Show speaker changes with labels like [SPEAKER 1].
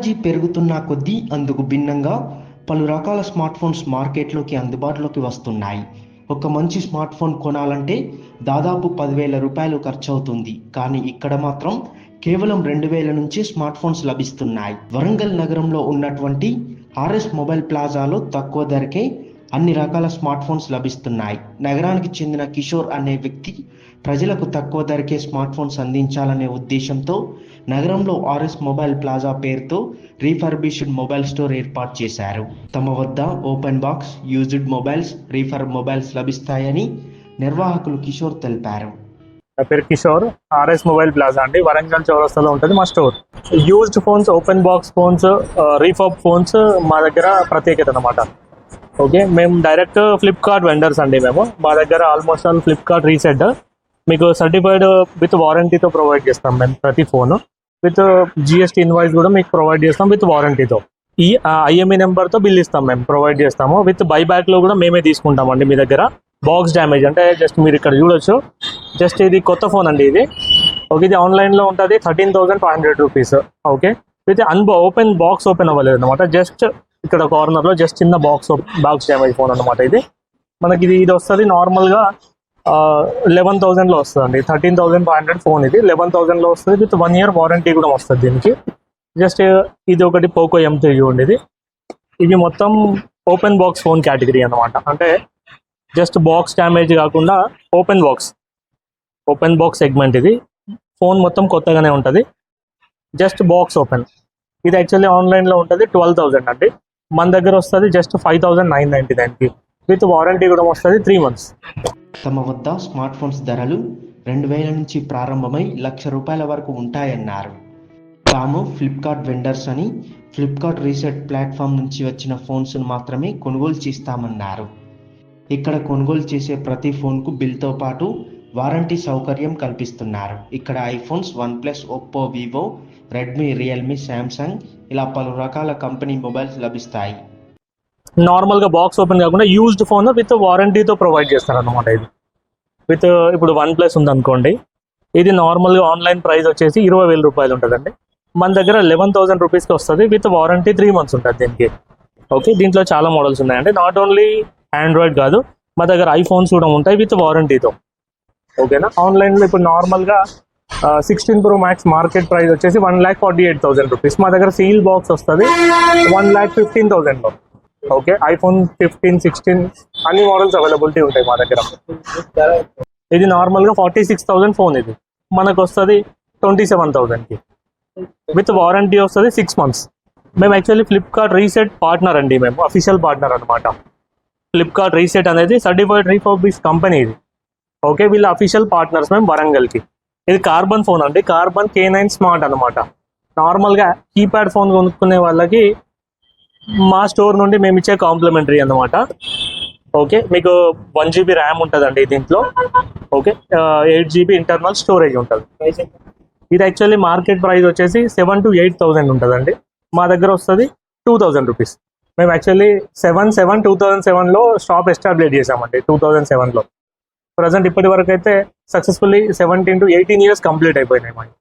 [SPEAKER 1] Technology పెరుగుతున్న కొద్దీ అందుకు భిన్నంగా పలు రకాల స్మార్ట్ ఫోన్స్ మార్కెట్లోకి అందుబాటులోకి వస్తున్నాయి. ఒక మంచి స్మార్ట్ ఫోన్ కొనాలంటే దాదాపు పదివేల రూపాయలు ఖర్చు అవుతుంది కానీ ఇక్కడ మాత్రం కేవలం రెండు వేల నుంచి స్మార్ట్ ఫోన్స్ లభిస్తున్నాయి. వరంగల్ నగరంలో ఉన్నటువంటి ఆర్ఎస్ మొబైల్ ప్లాజాలో తక్కువ ధరకే అన్ని రకాల స్మార్ట్ ఫోన్స్ లభిస్తున్నాయి. నగరానికి చెందిన కిషోర్ అనే వ్యక్తి ప్రజలకు తక్కువ ధరకే స్మార్ట్ ఫోన్స్ అందించాలనే ఉద్దేశంతో నగరంలో ఆర్ఎస్ మొబైల్ ప్లాజా పేరుతో రీఫర్బిష్డ్ మొబైల్ స్టోర్ ఏర్పాటు చేశారు. తమ వద్ద open box used mobiles refurb mobiles లభిస్తాయని నిర్వాహకులు కిషోర్ తెలిపారు.
[SPEAKER 2] నా పేరు కిషోర్. ఆర్ఎస్ మొబైల్ ప్లాజా అండి. వరంగల్ చౌరస్తాలో ఉంటుంది మా store. Used phones open box phones refurb phones మా దగ్గర ప్రత్యేకత అనమాట ఓకే మేము డైరెక్ట్ ఫ్లిప్కార్ట్ వెండర్స్ అండి మేము. మా దగ్గర ఆల్మోస్ట్ ఆల్ ఫ్లిప్కార్ట్ రీసెట్ మీకు సర్టిఫైడ్ విత్ వారంటీతో ప్రొవైడ్ చేస్తాం మేము ప్రతి ఫోను విత్ జిఎస్టీ ఇన్వాయిస్ కూడా మీకు ప్రొవైడ్ చేస్తాం విత్ వారంటీతో ఈ ఐఎంఈ నెంబర్తో బిల్ ఇస్తాం మేము ప్రొవైడ్ చేస్తాము. విత్ బైబ్యాక్లో కూడా మేమే తీసుకుంటామండి మీ దగ్గర. బాక్స్ డ్యామేజ్ అంటే జస్ట్ మీరు ఇక్కడ చూడొచ్చు. జస్ట్ ఇది కొత్త ఫోన్ అండి ఇది. ఓకే ఇది ఆన్లైన్లో ఉంటుంది thirteen thousand five hundred rupees okay with అన్బో open box open అవ్వలేదు అనమాట జస్ట్ ఇక్కడ కార్నర్లో జస్ట్ చిన్న బాక్స్ బాక్స్ డ్యామేజ్ ఫోన్ అనమాట ఇది. మనకి ఇది ఇది వస్తుంది నార్మల్గా లెవెన్ థౌసండ్లో వస్తుంది thirteen thousand five hundred phone ఇది. లెవెన్ థౌసండ్లో వస్తుంది. విత్ వన్ ఇయర్ వారంటీ కూడా వస్తుంది దీనికి. జస్ట్ ఇది ఒకటి పోకో ఎం త్రీ చూడండి ఇది ఇది మొత్తం ఓపెన్ బాక్స్ ఫోన్ కేటగిరీ అనమాట అంటే జస్ట్ బాక్స్ డ్యామేజ్ కాకుండా open box open box segment ఇది. ఫోన్ మొత్తం కొత్తగానే ఉంటుంది. జస్ట్ బాక్స్ ఓపెన్ ఇది యాక్చువల్లీ ఆన్లైన్లో ఉంటుంది. ట్వెల్వ్ థౌసండ్ అండి. మన దగ్గర వస్తుంది just five thousand nine ninety నైన్కి విత్ వారంటీ కూడా వస్తుంది త్రీ మంత్స్
[SPEAKER 1] తమ వద్ద స్మార్ట్ ఫోన్స్ ధరలు రెండు వేల నుంచి ప్రారంభమై లక్ష రూపాయల వరకు ఉంటాయన్నారు. తాము ఫ్లిప్కార్ట్ వెండర్స్ అని ఫ్లిప్కార్ట్ రీసెట్ ప్లాట్ఫామ్ నుంచి వచ్చిన ఫోన్స్ను మాత్రమే కొనుగోలు చేస్తామన్నారు. ఇక్కడ కొనుగోలు చేసే ప్రతి ఫోన్కు బిల్తో పాటు వారంటీ సౌకర్యం కల్పిస్తున్నారు. ఇక్కడ iPhones one plus Oppo Vivo Redmi Realme Samsung ఇలా పలు రకాల కంపెనీ మొబైల్స్ లభిస్తాయి.
[SPEAKER 2] నార్మల్గా బాక్స్ ఓపెన్ కాకుండా యూజ్డ్ ఫోన్ విత్ వారంటీతో ప్రొవైడ్ చేస్తారు అనమాట ఇది. విత్ ఇప్పుడు వన్ ప్లస్ ఉందనుకోండి ఇది నార్మల్గా ఆన్లైన్ ప్రైస్ వచ్చేసి ఇరవై వేల రూపాయలు ఉంటుందండి. మన దగ్గర లెవెన్ థౌసండ్ రూపీస్కి వస్తుంది విత్ వారంటీ త్రీ మంత్స్ ఉంటుంది దీనికి. ఓకే దీంట్లో చాలా మోడల్స్ ఉన్నాయండి. నాట్ ఓన్లీ ఆండ్రాయిడ్ కాదు మా దగ్గర ఐఫోన్స్ కూడా ఉంటాయి విత్ వారంటీతో. ఓకేనా? ఆన్లైన్లో ఇప్పుడు నార్మల్గా sixteen pro max market price వచ్చేసి one lakh forty eight thousand rupees మా దగ్గర సీల్ బాక్స్ వస్తుంది. వన్ ల్యాక్ ఫిఫ్టీన్ థౌసండ్లో ఓకే ఐఫోన్ ఫిఫ్టీన్ సిక్స్టీన్ అన్ని మోడల్స్ అవైలబిలిటీ ఉంటాయి మా దగ్గర. ఇది నార్మల్గా ఫార్టీ సిక్స్ థౌసండ్ ఫోన్ ఇది. మనకు వస్తుంది ట్వంటీ సెవెన్ థౌసండ్కి విత్ వారంటీ వస్తుంది సిక్స్ మంత్స్ మేము యాక్చువల్లీ ఫ్లిప్కార్ట్ రీసెట్ పార్ట్నర్ అండి మేము. అఫీషియల్ పార్ట్నర్ అనమాట ఫ్లిప్కార్ట్ రీసెట్ అనేది సర్టిఫైడ్ రీఫర్బిష్ కంపెనీ ఇది. ఓకే వీళ్ళ అఫీషియల్ పార్ట్నర్స్ మేము వరంగల్కి. ఇది కార్బన్ ఫోన్ అండి. కార్బన్ కే నైన్ స్మార్ట్ అనమాట నార్మల్గా కీప్యాడ్ ఫోన్ కొనుక్కునే వాళ్ళకి మా స్టోర్ నుండి మేము ఇచ్చే కాంప్లిమెంటరీ అన్నమాట. ఓకే? మీకు వన్ జీబీ ర్యామ్ ఉంటుందండి దీంట్లో. Okay? Eight GB internal storage ఉంటుంది. ఇది యాక్చువల్లీ మార్కెట్ ప్రైస్ వచ్చేసి సెవెన్ టు ఎయిట్ థౌసండ్ ఉంటుందండి. మా దగ్గర వస్తుంది టూ థౌజండ్ రూపీస్. మేము actually seven seven two thousand సెవెన్లో షాప్ ఎస్టాబ్లిష్ చేసామండి టూ థౌజండ్ సెవెన్లో. ప్రజెంట్ ఇప్పటి వరకు అయితే successfully seventeen to eighteen years complete అయిపోయినాయి మనకి